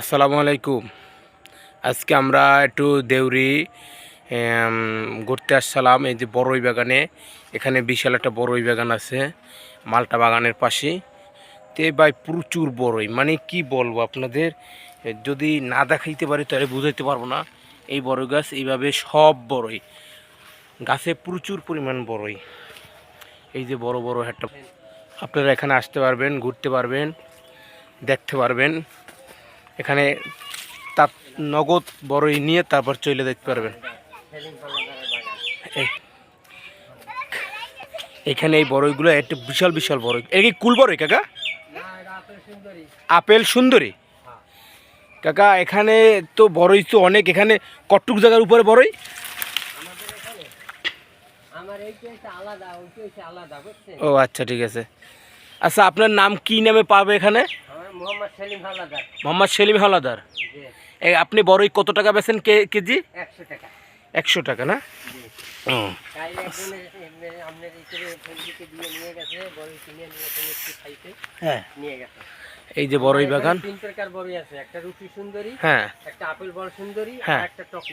আসসালামু আলাইকুম। আজকে আমরা একটু দেউরি ঘুরতে আসছিলাম। এই যে বড়ই বাগানে, এখানে বিশাল একটা বড়ই বাগান আছে, মালটা বাগানের পাশে। তে ভাই প্রচুর বড়ই মানে কি বলব আপনাদের? যদি না দেখাইতে পারি তাহলে বুঝাইতে পারব না। এই বড়ই গাছ, এইভাবে সব বড়ই। গাছে প্রচুর পরিমাণ বড়ই। এই যে বড় বড় একটা আপনারা এখানে আসতে পারবেন, ঘুরতে পারবেন, দেখতে পারবেন। এখানে তার নগদ বড়ই নিয়ে তারপর চলে দেখতে পারবেন। এখানে এই বড়ইগুলো একটা বিশাল বিশাল বড়ই। এটা কি কুল বড়ই, কাকা? আপেল সুন্দরী। কাকা, এখানে তো বড়ই তো অনেক, এখানে কটুক জায়গার উপরে বড়ই? ও আচ্ছা ঠিক আছে। আচ্ছা আপনার নাম কি নামে পাবে এখানে? মোহাম্মদ সেলিম হালাদার। আপনি বড়ই কত টাকা বেছেন কে কেজি? একশো টাকা। একশো টাকা না? হ্যাঁ। এই যে বড়ই বাগান। এখানে তিন প্রকার বড়ই আছে একটা রুটি সুন্দরী হ্যাঁ। একটা আপেল বড় সুন্দরী হ্যাঁ। একটা টক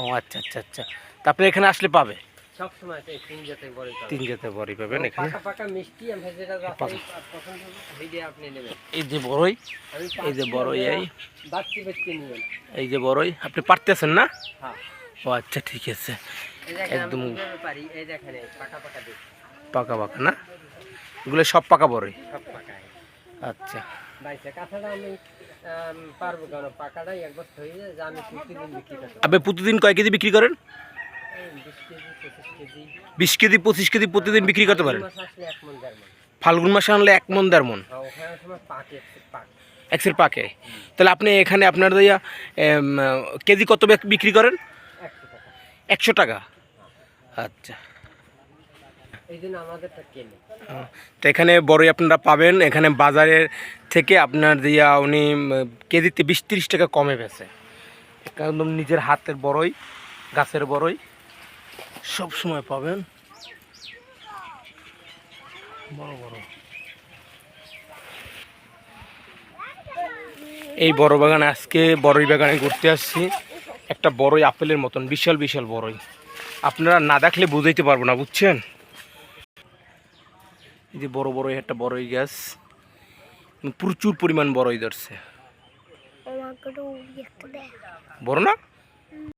ও আচ্ছা আচ্ছা আচ্ছা। তা আপনি এখানে আসলে পাবে? সব সময় এই তিন জাতের বড়ই পাবেন। তিন জাতের বড়ি পাবেন এখানে। পাকা পাকা মিষ্টি আমরা যেটা পছন্দ হইলে আপনি নেবেন। এই যে বড়ই এই যে বড়ই এই। বাচ্চি বাচ্চি নিবেন। এই যে বড়ই আপনি পারতেছেন না? হ্যাঁ। ও আচ্ছা ঠিক আছে। একদম- পারি এই দেখেন পাকা পাকা পাকা পাকা না? এগুলো সব পাকা বড়ই? সব পাকা আচ্ছা। আপনি প্রতিদিন কয় কেজি বিক্রি করেন? বিশ কেজি পঁচিশ কেজি প্রতিদিন বিক্রি করতে পারেন? ফাল্গুন মাসে আনলে এক মন দেড় মন? পাকে একশের পাকে। তাহলে আপনি এখানে আপনার দিয়া কেজি কত বিক- বিক্রি করেন? একশো টাকা। আচ্ছা। তো এখানে বড়ই আপনারা পাবেন। এখানে বাজারের থেকে আপনার দিয়া উনি কেজিতে বিশ তিরিশ টাকা কমে বেছে একদম নিজের হাতের বড়ই গাছের বড়ই। সব সময় পাবেন। বড় বড়। এই বড় বাগানে আজকে বড়ই বাগানে ঘুরতে আসছি। একটা বড়ই আপেলের মতন বিশাল বিশাল বড়ই। আপনারা না দেখলে বুঝাইতে পারব না বুঝছেন? এই যে বড় বড়ই একটা বড়ই গাছ। প্রচুর পরিমাণ বড়ই ধরছে। বড় না?